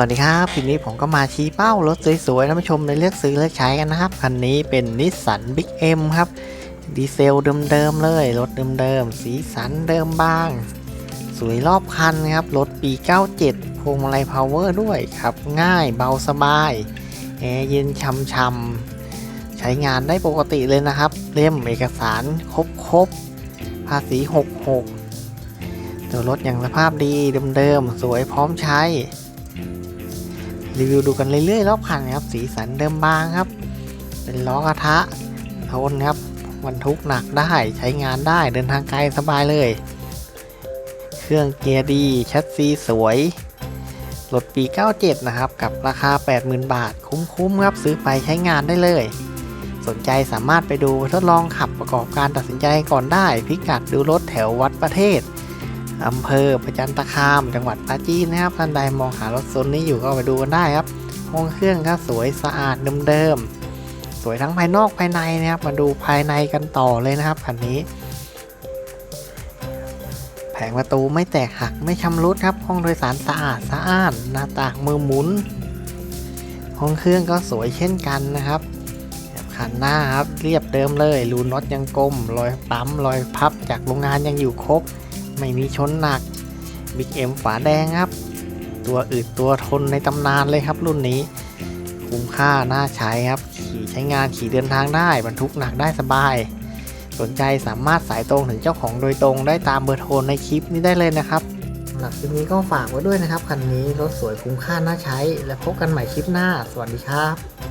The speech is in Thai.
สวัสดีครับคลิปนี้ผมก็มาชี้เป้ารถสวยๆท่านผู้ชมในเลือกซื้อเลือกใช้กันนะครับ คันนี้เป็นนิสสันบิ๊กเอ็มครับ ดีเซลเดิมๆเลย รถเดิมๆ สีสันเดิมบาง สวยรอบคันครับ รถปี 97 พวงมาลัยพาวเวอร์ด้วยขับง่ายเบาสบาย แอร์เย็นช่ำๆ ใช้งานได้ปกติเลยนะครับ เล่มเอกสารครบๆ ภาษี 66ตัวรถอย่างสภาพดีเดิมๆ สวยพร้อมใช้ รีวิวดูกันเรื่อยๆรอบคันครับ สีสันเดิมบางครับ เป็นล้อกระทะทนครับบรรทุกหนักได้ใช้งานได้เดินทางไกลสบายเลย เครื่องเกียร์ดี ชัดซีสวย รถปี 97 นะครับ กับราคา 80,000 บาท คุ้มๆครับ ซื้อไปใช้งานได้เลย สนใจสามารถไปดูทดลองขับประกอบการตัดสินใจก่อนได้ พิกัดดูรถแถววัดประเทศ อำเภอประจันตคาม จังหวัดปราจีนนะครับท่านใดมองหารถโซนนี้อยู่ก็ไปดูกันได้ครับห้องเครื่องครับสวยสะอาดเดิมๆสวยทั้งภายนอกภายในนะครับ มาดูภายในกันต่อเลยนะครับคันนี้ แผงประตูไม่แตกหักไม่ชำรุดครับ ห้องโดยสารสะอาดสะอ้านหน้าต่างมือหมุน ห้องเครื่องก็สวยเช่นกันนะครับแบบคันหน้าครับเรียบเดิมเลยรูน็อตยังกลมรอยปั๊มรอยพับจากโรงงานยังอยู่ครบ ไม่มีชนหนักบิ๊กเอ็มฝาแดงครับ ตัวอึดตัวทนในตำนานเลยครับรุ่นนี้คุ้มค่าน่าใช้ครับ ขี่ใช้งานขี่เดินทางได้ บรรทุกหนักได้สบาย สนใจสามารถสายตรงถึงเจ้าของโดยตรงได้ตามเบอร์โทรในคลิปนี้ได้เลยนะครับสำหรับคลิปนี้ก็ฝากไว้ด้วยนะครับ คันนี้รถสวยคุ้มค่าน่าใช้ และพบกันใหม่คลิปหน้า สวัสดีครับ